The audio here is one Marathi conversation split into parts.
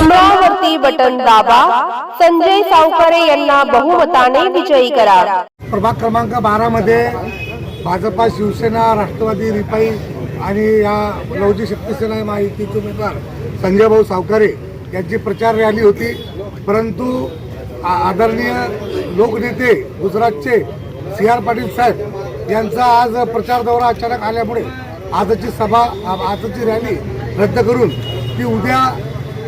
कमळावरती बटन दाबा. संजय सावकारे यांना बहुमताने विजयी करा. प्रभाग क्रमांक बारा मध्ये भाजपा शिवसेना राष्ट्रवादी रिपाई आणि या लवजी शक्तीसेना महायुतीचे उमेदवार संजय भाऊ सावकारे यांची प्रचार रॅली होती. परंतु आदरणीय लोकनेते गुजरातचे सी आर पाटील साहेब यांचा आज प्रचार दौरा अचानक आल्यामुळे आजची सभा आजची रॅली रद्द करून ती उद्या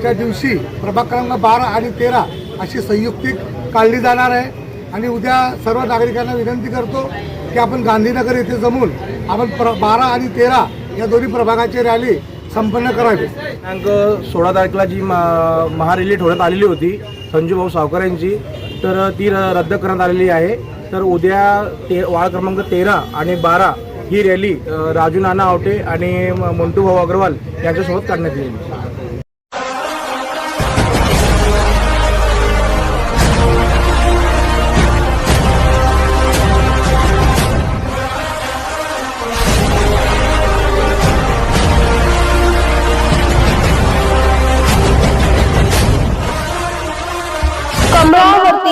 आजच्या दिवशी प्रभाग क्रमांक बारा आणि तेरा अशी संयुक्तिक काढली जाणार आहे. आणि उद्या सर्व नागरिकांना विनंती करतो की आपण गांधीनगर येथे जमून आपण प्र बारा आणि तेरा या दोन्ही प्रभागाची रॅली संपन्न करावी. दिनांक सोळा तारखेला जी महारॅली ठेवण्यात आलेली होती संजूभाऊ सावकर यांची तर ती र- रद्द करण्यात आलेली आहे. तर उद्या ते वार्ड क्रमांक तेरा आणि बारा ही रॅली राजू नाना आवटे आणि म- मंटू भाऊ अग्रवाल यांच्यासोबत काढण्यात येईल.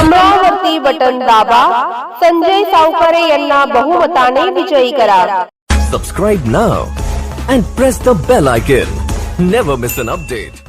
कमळावरती बटन दाबा संजय सावकारे यांना बहुमताने विजयी करा Subscribe now and press the bell icon. Never miss an update.